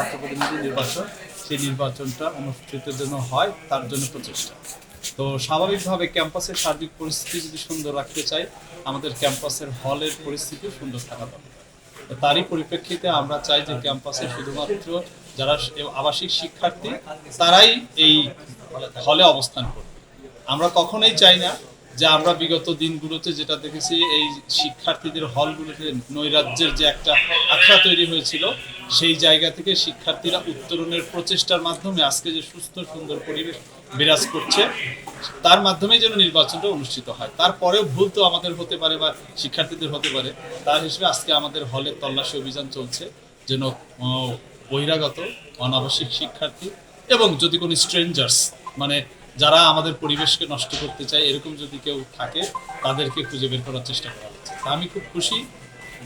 ছাত্র প্রতিনিধি নির্বাচন, সেই নির্বাচনটা অনুষ্ঠিতের জন্য হয়, তার জন্য প্রচেষ্টা। তো স্বাভাবিকভাবে ক্যাম্পাসের সার্বিক পরিস্থিতি যদি সুন্দর রাখতে চাই, আমাদের ক্যাম্পাসের হলের পরিস্থিতি সুন্দর থাকা দরকার। তারই পরিপ্রেক্ষিতে আমরা চাই যে ক্যাম্পাসে শুধুমাত্র যারা আবাসিক শিক্ষার্থী, তারাই এই হলে অবস্থান করবে আমরা কখনোই চাই না যে আমরা বিগত দিনগুলোতে যেটা দেখেছি, এই শিক্ষার্থীদের হলগুলোতে নৈরাজ্যের যে একটা আখড়া তৈরি হয়েছিল, সেই জায়গা থেকে শিক্ষার্থীরা উত্তরণের প্রচেষ্টার মাধ্যমে আজকে যে সুস্থ, সুন্দর পরিবেশ বিরাজ করছে, তার মাধ্যমে যেন নির্বাচনটা অনুষ্ঠিত হয়। তারপরেও ভুল তো আমাদের হতে পারে বা শিক্ষার্থীদের হতে পারে, তার হিসেবে আজকে আমাদের হলে তল্লাশি অভিযান চলছে, যেন বহিরাগত অনাবশ্যিক শিক্ষার্থী এবং যদি কোনো স্ট্রেঞ্জার্স মানে যারা আমাদের পরিবেশকে নষ্ট করতে চায় এরকম যদি কেউ থাকে তাদেরকে খুঁজে বের করার চেষ্টা করা হচ্ছে। তা আমি খুব খুশি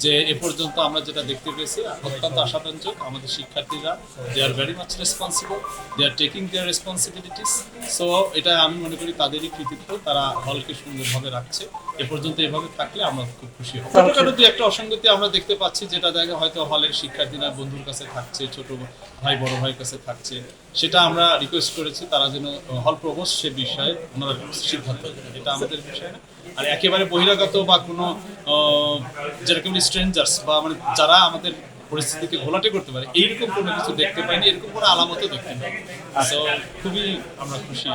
যে এ পর্যন্ত আমরা যেটা দেখতে পেয়েছি অত্যন্ত আশাব্যঞ্জক। আমাদের শিক্ষার্থীরা they are very much responsible they are taking their responsibilities so এটা আমি মনে করি তাদেরই কৃতিত্ব তারা হলকে সুন্দরভাবে রাখছে। এ পর্যন্ত এভাবে থাকলে আমরা খুব খুশি হব। ছোটখাটো দু একটা অসঙ্গতি আমরা দেখতে পাচ্ছি যেটা দেখা হয়তো হলের শিক্ষার্থীরা বন্ধুর কাছে থাকছে ছোট ভাই বড় ভাইয়ের কাছে থাকছে। সেটা আমরা রিকোয়েস্ট করেছি তারা যেন হল প্রবোস সে বিষয়ে ওনারা সিদ্ধান্ত এটা আমাদের বিষয় না। আর একেবারে বহিরাগত বা কোনো যেরকম স্ট্রেঞ্জার্স বা মানে যারা আমাদের পরিস্থিতিকে ঘোলাটে করতে পারে এইরকম কোনো কিছু দেখতে পাইনি এরকম কোনো আলামতও দেখতে পাইনি। তো খুবই আমরা খুশি।